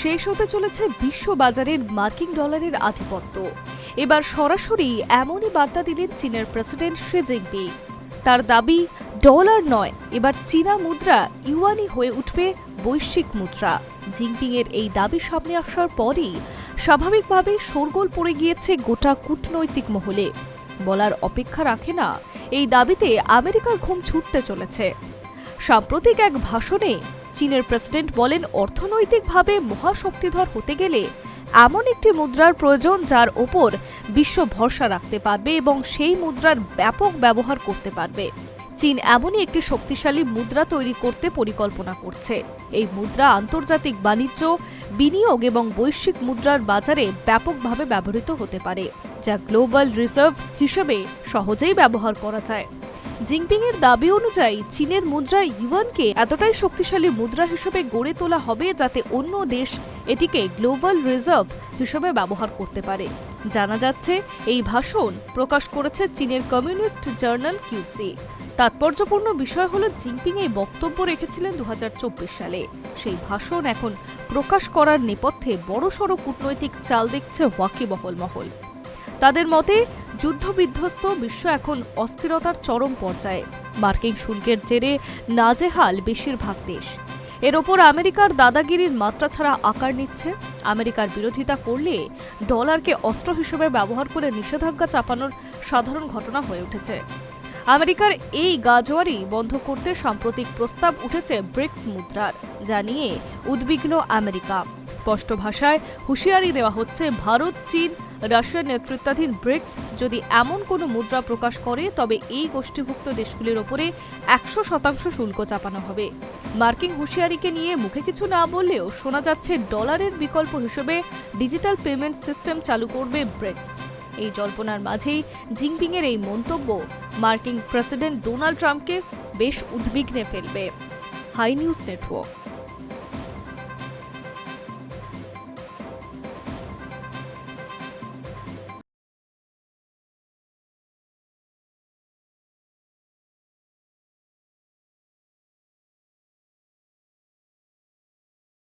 শেষ হতে চলেছে বিশ্ব বাজারের মার্কিন ডলারের আধিপত্য। এবার সরাসরি এমনই বার্তা দিলেন চীনের প্রেসিডেন্ট শি জিনপিং। তার দাবি, ডলার নয়, এবার চীনা মুদ্রা ইউয়ানি হয়ে উঠবে বৈশ্বিক মুদ্রা। জিনপিং এর এই দাবি সামনে আসার পরই স্বাভাবিকভাবে শোরগোল পড়ে গিয়েছে গোটা কূটনৈতিক মহলে। বলার অপেক্ষা রাখে না, এই দাবিতে আমেরিকার ঘুম ছুটতে চলেছে। সাম্প্রতিক এক ভাষণে চীনের প্রেসিডেন্ট বলেন, অর্থনৈতিকভাবে মহাশক্তিধর হতে গেলে এমন একটি মুদ্রার প্রয়োজন যার ওপর বিশ্ব ভরসা রাখতে পারবে এবং সেই মুদ্রার ব্যাপক ব্যবহার করতে পারবে। চীন এমনই একটি শক্তিশালী মুদ্রা তৈরি করতে পরিকল্পনা করছে। এই মুদ্রা আন্তর্জাতিক বাণিজ্য, বিনিয়োগ এবং বৈশ্বিক মুদ্রার বাজারে ব্যাপকভাবে ব্যবহৃত হতে পারে, যা গ্লোবাল রিজার্ভ হিসেবে সহজেই ব্যবহার করা যায়। জিনপিং এর দাবি অনুযায়ী চীনের মুদ্রা ইউয়ানকে এতটাই শক্তিশালী মুদ্রা হিসেবে গড়ে তোলা হবে যাতে অন্য দেশ এটিকে গ্লোবাল রিজার্ভ হিসেবে ব্যবহার করতে পারে। জানা যাচ্ছে, এই ভাষণ প্রকাশ করেছে চীনের কমিউনিস্ট জার্নাল কিউসি তাৎপর্যপূর্ণ বিষয় হল জিনপিং এই বক্তব্য রেখেছিলেন দু হাজার চব্বিশ সালে। সেই ভাষণ এখন প্রকাশ করার নেপথ্যে বড়সড় কূটনৈতিক চাল দেখছে ওয়াকিবহল মহল তাদের মতে, যুদ্ধবিধ্বস্ত বিশ্ব এখন অস্থিরতার চরম পর্যায়ে। মার্কিন শুল্কের জেরে নাজেহাল বেশিরভাগ দেশ। এর ওপর আমেরিকার দাদাগিরির মাত্রা ছাড়া আকার নিচ্ছে। আমেরিকার বিরোধিতা করলে ডলারকে অস্ত্র হিসেবে ব্যবহার করে নিষেধাজ্ঞা চাপানোর সাধারণ ঘটনা হয়ে উঠেছে। আমেরিকার এই গাজোয়ারি বন্ধ করতে সাম্প্রতিক প্রস্তাব উঠেছে ব্রিক্স মুদ্রার, যা নিয়ে উদ্বিগ্ন আমেরিকা। স্পষ্ট ভাষায় হুঁশিয়ারি দেওয়া হচ্ছে, ভারত, চীন, রাশিয়ার নেতৃত্বাধীন ব্রিক্স যদি এমন কোনো মুদ্রা প্রকাশ করে, তবে এই গোষ্ঠীভুক্ত দেশগুলির ওপরে একশো শতাংশ শুল্ক চাপানো হবে। মার্কিন হুঁশিয়ারিকে নিয়ে মুখে কিছু না বললেও শোনা যাচ্ছে, ডলারের বিকল্প হিসেবে ডিজিটাল পেমেন্ট সিস্টেম চালু করবে ব্রিক্স। এই জল্পনার মাঝেই জিনপিংয়ের এই মন্তব্য মার্কিন প্রেসিডেন্ট ডোনাল্ড ট্রাম্পকে বেশ উদ্বিগ্নে ফেলবে। Hi news network.